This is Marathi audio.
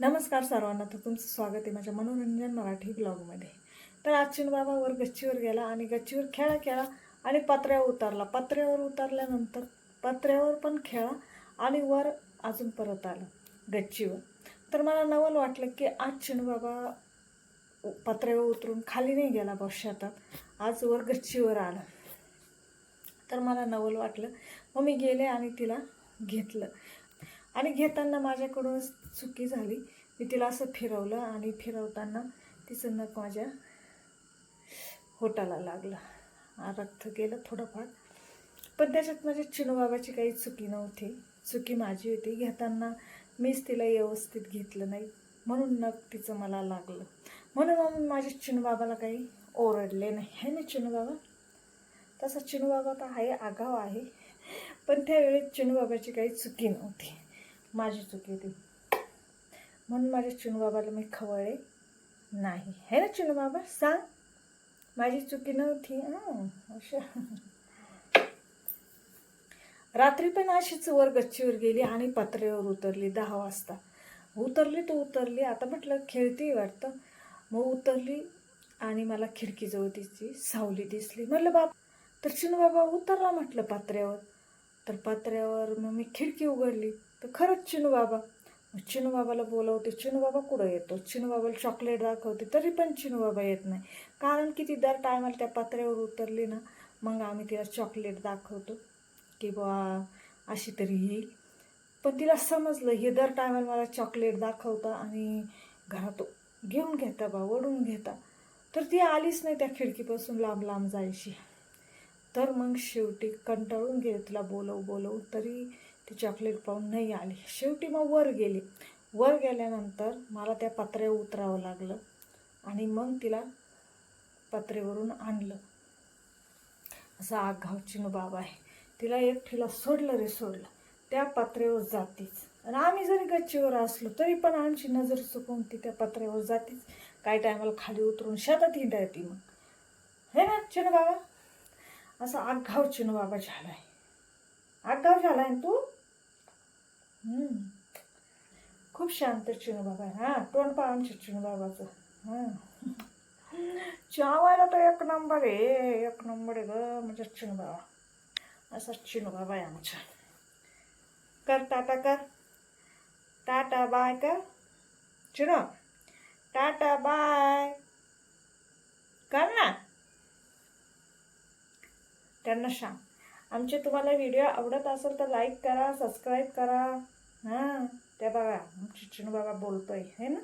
नमस्कार सर्वांना तर तुमचं स्वागत आहे माझ्या मनोरंजन मराठी ब्लॉगमध्ये तर आज बाबा वर गच्चीवर गेला आणि गच्चीवर खेळा खेळा आणि पत्र्यावर उतरला. पत्र्यावर उतरल्यानंतर पत्र्यावर पण खेळा आणि वर अजून परत आला गच्चीवर. तर मला नवल वाटलं की आज चिणबाबा पत्र्यावर उतरून खाली नाही गेला बा शेतात. आज वर गच्चीवर आला. तर मला नवल वाटलं. मग मी गेले आणि तिला घेतलं. आणि घेताना माझ्याकडूनच चुकी झाली. मी तिला असं फिरवलं आणि फिरवताना तिचं नख माझ्या होटाला लागलं. रक्त गेलं थोडंफार. पण त्याच्यात माझ्या चिनूबाबाची काही चुकी नव्हती. चुकी माझी होती. घेताना मीच तिला व्यवस्थित घेतलं नाही म्हणून नख तिचं मला लागलं. म्हणून मग माझ्या चिनूबाबाला काही ओरडले नाही. हे ना चिनूबाबा? तसा चिनूबाबा तर आहे आगाव आहे. पण त्यावेळी चिनूबाबाची काही चुकी नव्हती. माझी चुकी होती म्हणून माझ्या चिनूबाबाला मी खवळे नाही. हे ना चिनूबाबा? सांग. माझी चुकी नव्हती. अशा. रात्री पण अशीच वर गच्चीवर गेली आणि पत्र्यावर उतरली दहा वाजता. उतरली तर उतरली. आता म्हटलं खेळती वाटतं. मग उतरली आणि मला खिडकीजवळ तिची सावली दिसली. म्हटलं बाप तर चिनू बाबा उतरला म्हटलं पात्र्यावर. तर पात्र्यावर मग मी खिडकी उघडली. तर खरंच चिनू बाबा. मग चिनू बाबाला बोलवते चिनू बाबा कुठं येतो? चिनू बाबाला चॉकलेट दाखवते तरी पण चिनू बाबा येत नाही. कारण की ती दर टायमाला त्या पात्र्यावर उतरली ना मग आम्ही तिला चॉकलेट दाखवतो की बा अशी तरी येईल. पण तिला समजलं हे दर टायमाला मला चॉकलेट दाखवता आणि घरात घेऊन घेता बा ओढून घेता. तर ती आलीच नाही त्या खिडकीपासून लांब लांब जायची. तर मग शेवटी कंटाळून गेले तिला बोलव बोलव तरी ती चॉकलेट पाहून नाही आली. शेवटी मग वर गेली. वर गेल्यानंतर मला त्या पत्र्यावर उतरावं लागलं आणि मग तिला पत्रेवरून आणलं. असा आगाव चिनू बाबा आहे. तिला एकटीला सोडलं रे सोडलं. त्या पत्रेवर जातीच. आणि आम्ही जरी गच्चीवर असलो तरी पण आमची नजर चुकून ती त्या पत्र्यावर जातीच. काही टायमाला खाली उतरून शेतात हिंडा येते मग. हे ना चिनू बाबा असा आगाव चिनू बाबा झाला आहे आगाव झाला आहे तू? खूप शांत चिणू बाबा आहे. हा तोंड पहा आमच्या चिनू बाबाचं. हां. चावायला तर एक नंबर आहे. एक नंबर आहे ग म्हणजे चिणू बाबा. असा चिणू बाबा आहे आमचा. कर टाटा कर. टाटा बाय कर. Chinu tata bye. कर ना. त्यांना सांग. आमचे तुम्हाला व्हिडिओ आवडत असेल तर लाईक करा सबस्क्राईब करा. हां त्या बघा चिचणू बाबा बोलतोय है ना?